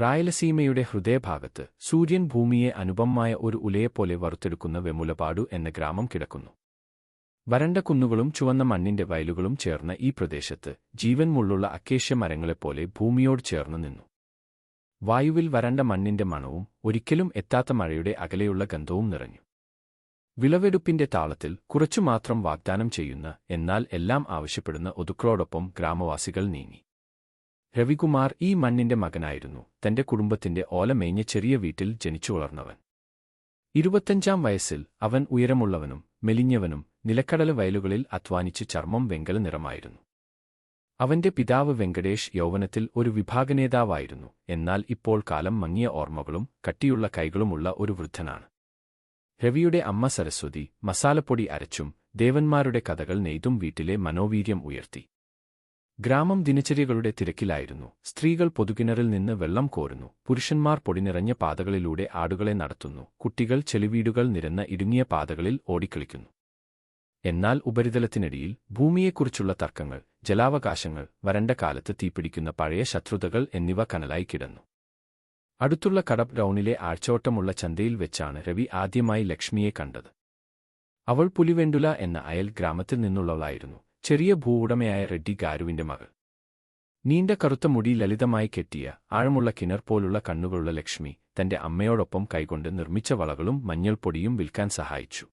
റായലസീമയുടെ ഹൃദയഭാഗത്ത് സൂര്യൻ ഭൂമിയെ അനുപമമായ ഒരു ഉലയെപ്പോലെ വറുത്തെടുക്കുന്ന വെമുലപാടു എന്ന ഗ്രാമം കിടക്കുന്നു. വരണ്ട കുന്നുകളും ചുവന്ന മണ്ണിന്റെ വയലുകളും ചേർന്ന ഈ പ്രദേശത്ത് ജീവൻ മുള്ളുള്ള അക്കേഷ്യ മരങ്ങളെപ്പോലെ ഭൂമിയോട് ചേർന്നു നിന്നു. വായുവിൽ വരണ്ട മണ്ണിന്റെ മണവും ഒരിക്കലും എത്താത്ത മഴയുടെ അകലെയുള്ള ഗന്ധവും നിറഞ്ഞു. വിളവെടുപ്പിന്റെ താളത്തിൽ കുറച്ചുമാത്രം വാഗ്ദാനം ചെയ്യുന്ന എന്നാൽ എല്ലാം ആവശ്യപ്പെടുന്ന ഒതുക്കളോടൊപ്പം ഗ്രാമവാസികൾ നീങ്ങി. രവികുമാർ ഈ മണ്ണിന്റെ മകനായിരുന്നു. തന്റെ കുടുംബത്തിന്റെ ഓലമേഞ്ഞ ചെറിയ വീട്ടിൽ ജനിച്ചു വളർന്നവൻ. ഇരുപത്തഞ്ചാം വയസ്സിൽ അവൻ ഉയരമുള്ളവനും മെലിഞ്ഞവനും നിലക്കടല വയലുകളിൽ അധ്വാനിച്ച് ചർമ്മം വെങ്കല നിറമായിരുന്നു. അവന്റെ പിതാവ് വെങ്കടേഷ് യൗവനത്തിൽ ഒരു വിഭാഗനേതാവായിരുന്നു. എന്നാൽ ഇപ്പോൾ കാലം മങ്ങിയ ഓർമ്മകളും കട്ടിയുള്ള കൈകളുമുള്ള ഒരു വൃദ്ധനാണ്. രവിയുടെ അമ്മ സരസ്വതി മസാലപ്പൊടി അരച്ചും ദേവന്മാരുടെ കഥകൾ നെയ്തും വീട്ടിലെ മനോവീര്യം ഉയർത്തി. ഗ്രാമം ദിനചര്യകളുടെ തിരക്കിലായിരുന്നു. സ്ത്രീകൾ പൊതുകിണറിൽ നിന്ന് വെള്ളം കോരുന്നു. പുരുഷന്മാർ പൊടിനിറഞ്ഞ പാതകളിലൂടെ ആടുകളെ നടത്തുന്നു. കുട്ടികൾ ചെളിവീടുകൾ നിരന്ന ഇടുങ്ങിയ പാതകളിൽ ഓടിക്കളിക്കുന്നു. എന്നാൽ ഉപരിതലത്തിനടിയിൽ ഭൂമിയെക്കുറിച്ചുള്ള തർക്കങ്ങൾ ജലാവകാശങ്ങൾ വരണ്ട കാലത്ത് തീപിടിക്കുന്ന പഴയ ശത്രുതകൾ എന്നിവ കനലായി കിടന്നു. അടുത്തുള്ള കടപ് ടൗണിലെ ആഴ്ചവട്ടമുള്ള ചന്തയിൽ വെച്ചാണ് രവി ആദ്യമായി ലക്ഷ്മിയെ കണ്ടത്. അവൾ പുലിവെണ്ടുല എന്ന അയൽ ഗ്രാമത്തിൽ നിന്നുള്ളവളായിരുന്നു. ചെറിയ ഭൂവുടമയായ റെഡ്ഡി ഗാരുവിന്റെ മകൾ. നീണ്ട കറുത്ത മുടി ലളിതമായി കെട്ടിയ ആഴമുള്ള കിണർ പോലുള്ള കണ്ണുകളുള്ള ലക്ഷ്മി തന്റെ അമ്മയോടൊപ്പം കൈകൊണ്ട് നിർമ്മിച്ച വളകളും മഞ്ഞൾപ്പൊടിയും വിൽക്കാൻ സഹായിച്ചു.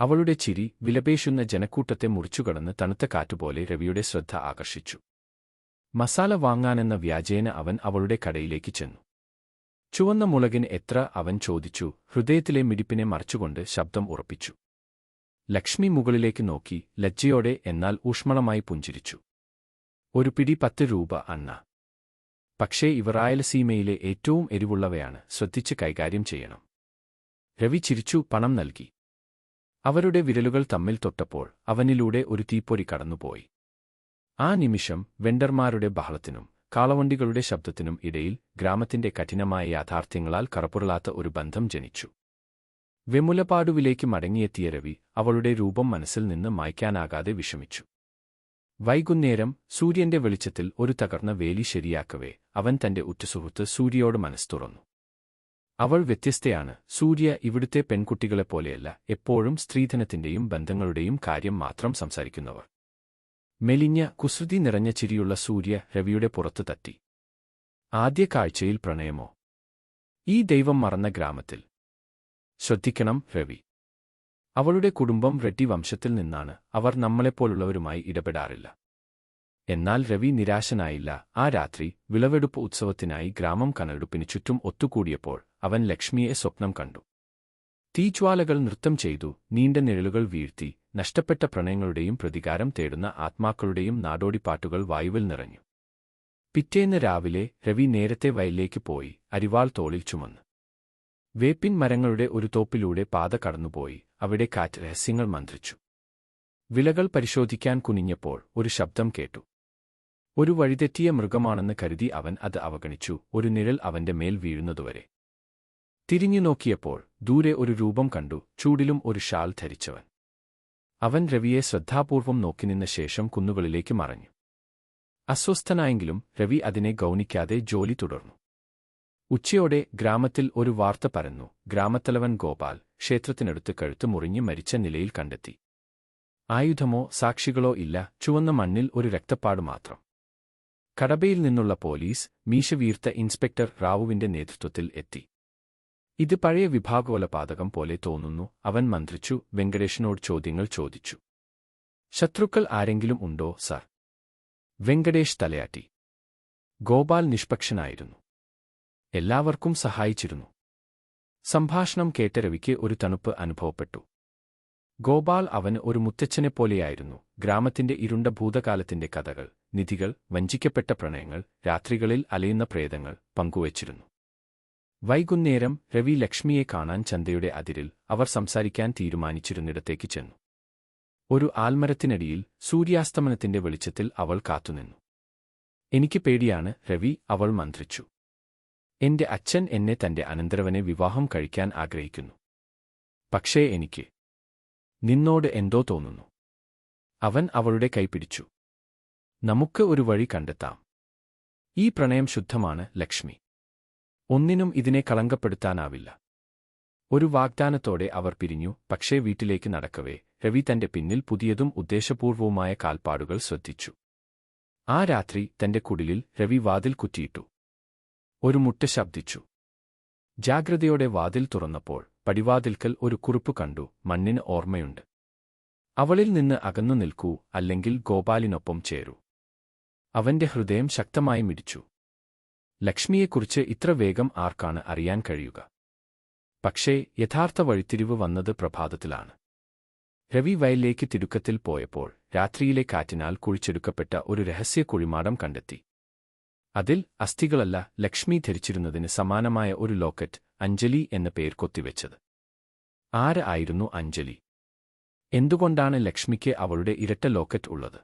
അവളുടെ ചിരി വിലപേശുന്ന ജനക്കൂട്ടത്തെ മുറിച്ചുകടന്ന് തണുത്ത കാറ്റുപോലെ രവിയുടെ ശ്രദ്ധ ആകർഷിച്ചു. മസാല വാങ്ങാനെന്ന വ്യാജേന അവൻ അവളുടെ കടയിലേക്ക് ചെന്നു. ചുവന്ന മുളകിന് എത്ര അവൻ ചോദിച്ചു ഹൃദയത്തിലെ മിടിപ്പിനെ മറച്ചുകൊണ്ട് ശബ്ദം ഉറപ്പിച്ചു. ലക്ഷ്മി മുകളിലേക്ക് നോക്കി ലജ്ജയോടെ എന്നാൽ ഊഷ്മളമായി പുഞ്ചിരിച്ചു. ഒരു പിടി പത്ത് രൂപ അണ്ണ. പക്ഷേ ഇവ റായലസീമയിലെ ഏറ്റവും എരിവുള്ളവയാണ് ശ്രദ്ധിച്ച് കൈകാര്യം ചെയ്യണം. രവി ചിരിച്ചു പണം നൽകി. അവരുടെ വിരലുകൾ തമ്മിൽ തൊട്ടപ്പോൾ അവനിലൂടെ ഒരു തീപ്പൊരി കടന്നുപോയി. ആ നിമിഷം വെണ്ടർമാരുടെ ബഹളത്തിനും കാളവണ്ടികളുടെ ശബ്ദത്തിനും ഇടയിൽ ഗ്രാമത്തിന്റെ കഠിനമായ യാഥാർത്ഥ്യങ്ങളാൽ കറപ്പുരളാത്ത ഒരു ബന്ധം ജനിച്ചു. വെമുലപാടുവിലേക്ക് മടങ്ങിയെത്തിയ രവി അവളുടെ രൂപം മനസ്സിൽ നിന്ന് മായ്ക്കാനാകാതെ വിഷമിച്ചു. വൈകുന്നേരം സൂര്യന്റെ വെളിച്ചത്തിൽ ഒരു തകർന്ന വേലി ശരിയാക്കവേ അവൻ തന്റെ ഉറ്റസുഹൃത്ത് സൂര്യയോട് മനസ്സ് തുറന്നു. അവൾ വ്യത്യസ്തയാണ് സൂര്യ ഇവിടുത്തെ പെൺകുട്ടികളെപ്പോലെയല്ല എപ്പോഴും സ്ത്രീധനത്തിന്റെയും ബന്ധങ്ങളുടെയും കാര്യം മാത്രം സംസാരിക്കുന്നവർ. മെലിഞ്ഞ കുസൃതി നിറഞ്ഞ ചിരിയുള്ള സൂര്യ രവിയുടെ പുറത്തു തട്ടി. ആദ്യ കാഴ്ചയിൽ പ്രണയമോ? ഈ ദൈവം മറന്ന ഗ്രാമത്തിൽ ശ്രദ്ധിക്കണം രവി. അവളുടെ കുടുംബം റെഡ്ഡി വംശത്തിൽ നിന്നാണ്. അവർ നമ്മളെപ്പോലുള്ളവരുമായി ഇടപെടാറില്ല. എന്നാൽ രവി നിരാശനായില്ല. ആ രാത്രി വിളവെടുപ്പ് ഉത്സവത്തിനായി ഗ്രാമം കനലെടുപ്പിന് ചുറ്റും ഒത്തുകൂടിയപ്പോൾ അവൻ ലക്ഷ്മിയെ സ്വപ്നം കണ്ടു. തീജ്വാലകൾ നൃത്തം ചെയ്തു നീണ്ട നിഴലുകൾ വീഴ്ത്തി നഷ്ടപ്പെട്ട പ്രണയങ്ങളുടെയും പ്രതികാരം തേടുന്ന ആത്മാക്കളുടെയും നാടോടിപ്പാട്ടുകൾ വായുവിൽ നിറഞ്ഞു. പിറ്റേന്ന് രാവിലെ രവി നേരത്തെ വയലിലേക്ക് പോയി അരിവാൾ തോളിൽ ചുമന്ന്. വേപ്പിൻ മരങ്ങളുടെ ഒരു തോപ്പിലൂടെ പാത കടന്നുപോയി. അവിടെ കാറ്റ് രഹസ്യങ്ങൾ മന്ത്രിച്ചു. വിലകൾ പരിശോധിക്കാൻ കുനിഞ്ഞപ്പോൾ ഒരു ശബ്ദം കേട്ടു. ഒരു വഴിതെറ്റിയ മൃഗമാണെന്ന് കരുതി അവൻ അത് അവഗണിച്ചു. ഒരു നിഴൽ അവന്റെ മേൽ വീഴുന്നതുവരെ. തിരിഞ്ഞു നോക്കിയപ്പോൾ ദൂരെ ഒരു രൂപം കണ്ടു. ചൂടിലും ഒരു ഷാൾ ധരിച്ചവൻ. അവൻ രവിയെ ശ്രദ്ധാപൂർവം നോക്കിനിന്ന ശേഷം കുന്നുകളിലേക്ക് മറഞ്ഞു. അസ്വസ്ഥനായെങ്കിലും രവി അതിനെ ഗൗനിക്കാതെ ജോലി തുടർന്നു. ഉച്ചയോടെ ഗ്രാമത്തിൽ ഒരു വാർത്ത പരന്നു. ഗ്രാമത്തലവൻ ഗോപാൽ ക്ഷേത്രത്തിനടുത്ത് കഴുത്ത് മുറിഞ്ഞ് മരിച്ച നിലയിൽ കണ്ടെത്തി. ആയുധമോ സാക്ഷികളോ ഇല്ല. ചുവന്ന മണ്ണിൽ ഒരു രക്തപ്പാട് മാത്രം. കടബയിൽ നിന്നുള്ള പോലീസ് മീശവീർത്ത ഇൻസ്പെക്ടർ റാവുവിന്റെ നേതൃത്വത്തിൽ എത്തി. ഇത് പഴയ വിഭാഗകൊലപാതകം പോലെ തോന്നുന്നു. അവൻ മന്ത്രിച്ചു. വെങ്കടേഷനോട് ചോദ്യങ്ങൾ ചോദിച്ചു. ശത്രുക്കൾ ആരെങ്കിലും ഉണ്ടോ സർ? വെങ്കടേഷ് തലയാട്ടി. ഗോപാൽ നിഷ്പക്ഷനായിരുന്നു. എല്ലാവർക്കും സഹായിച്ചിരുന്നു. സംഭാഷണം കേട്ട രവിക്ക് ഒരു തണുപ്പ് അനുഭവപ്പെട്ടു. ഗോപാൽ അവന് ഒരു മുത്തച്ഛനെപ്പോലെയായിരുന്നു ഗ്രാമത്തിന്റെ ഇരുണ്ട ഭൂതകാലത്തിന്റെ കഥകൾ നിധികൾ വഞ്ചിക്കപ്പെട്ട പ്രണയങ്ങൾ രാത്രികളിൽ അലയുന്ന പ്രേതങ്ങൾ പങ്കുവച്ചിരുന്നു. വൈകുന്നേരം രവി ലക്ഷ്മിയെ കാണാൻ ചന്തയുടെ അതിരിൽ അവർ സംസാരിക്കാൻ തീരുമാനിച്ചിരുന്നിടത്തേക്ക് ചെന്നു. ഒരു ആൽമരത്തിനടിയിൽ സൂര്യാസ്തമനത്തിന്റെ വെളിച്ചത്തിൽ അവൾ കാത്തുനിന്നു. എനിക്ക് പേടിയാണ് രവി അവൾ മന്ത്രിച്ചു. എന്റെ അച്ഛൻ എന്നെ തന്റെ അനന്തരവനെ വിവാഹം കഴിക്കാൻ ആഗ്രഹിക്കുന്നു. പക്ഷേ എനിക്ക് നിന്നോട് എന്തോ തോന്നുന്നു. അവൻ അവളുടെ കൈപിടിച്ചു നമുക്ക് ഒരു വഴി കണ്ടെത്താം. ഈ പ്രണയം ശുദ്ധമാണ് ലക്ഷ്മി. ഒന്നിനും ഇതിനെ കളങ്കപ്പെടുത്താനാവില്ല. ഒരു വാഗ്ദാനത്തോടെ അവർ പിരിഞ്ഞു പക്ഷേ വീട്ടിലേക്ക് നടക്കവേ രവി തന്റെ പിന്നിൽ പുതിയതും ഉദ്ദേശപൂർവവുമായ കാൽപ്പാടുകൾ ശ്രദ്ധിച്ചു. ആ രാത്രി തന്റെ കുടിലിൽ രവി വാതിൽ കുറ്റിയിട്ടു. ഒരു മുട്ട ശബ്ദിച്ചു. ജാഗ്രതയോടെ വാതിൽ തുറന്നപ്പോൾ പടിവാതിൽക്കൽ ഒരു കുറിപ്പ് കണ്ടു മണ്ണിന് ഓർമ്മയുണ്ട്. അവളിൽ നിന്ന് അകന്നു നിൽക്കൂ അല്ലെങ്കിൽ ഗോപാലിനൊപ്പം ചേരൂ. അവന്റെ ഹൃദയം ശക്തമായി മിടിച്ചു. ലക്ഷ്മിയെക്കുറിച്ച് ഇത്ര വേഗം ആർക്കാണ് അറിയാൻ കഴിയുക? പക്ഷേ യഥാർത്ഥ വഴിത്തിരിവ് വന്നത് പ്രഭാതത്തിലാണ്. രവി വയലിലേക്ക് തിടുക്കത്തിൽ പോയപ്പോൾ രാത്രിയിലെ കാറ്റിനാൽ കുഴിച്ചെടുക്കപ്പെട്ട ഒരു രഹസ്യ കുഴിമാടം കണ്ടെത്തി. അതിൽ അസ്ഥികളല്ല ലക്ഷ്മി ധരിച്ചിരുന്നതിന് സമാനമായ ഒരു ലോക്കറ്റ് അഞ്ജലി എന്ന പേർ കൊത്തിവെച്ചത്. ആര് ആയിരുന്നു അഞ്ജലി? എന്തുകൊണ്ടാണ് ലക്ഷ്മിക്ക് അവളുടെ ഇരട്ട ലോക്കറ്റ് ഉള്ളത്?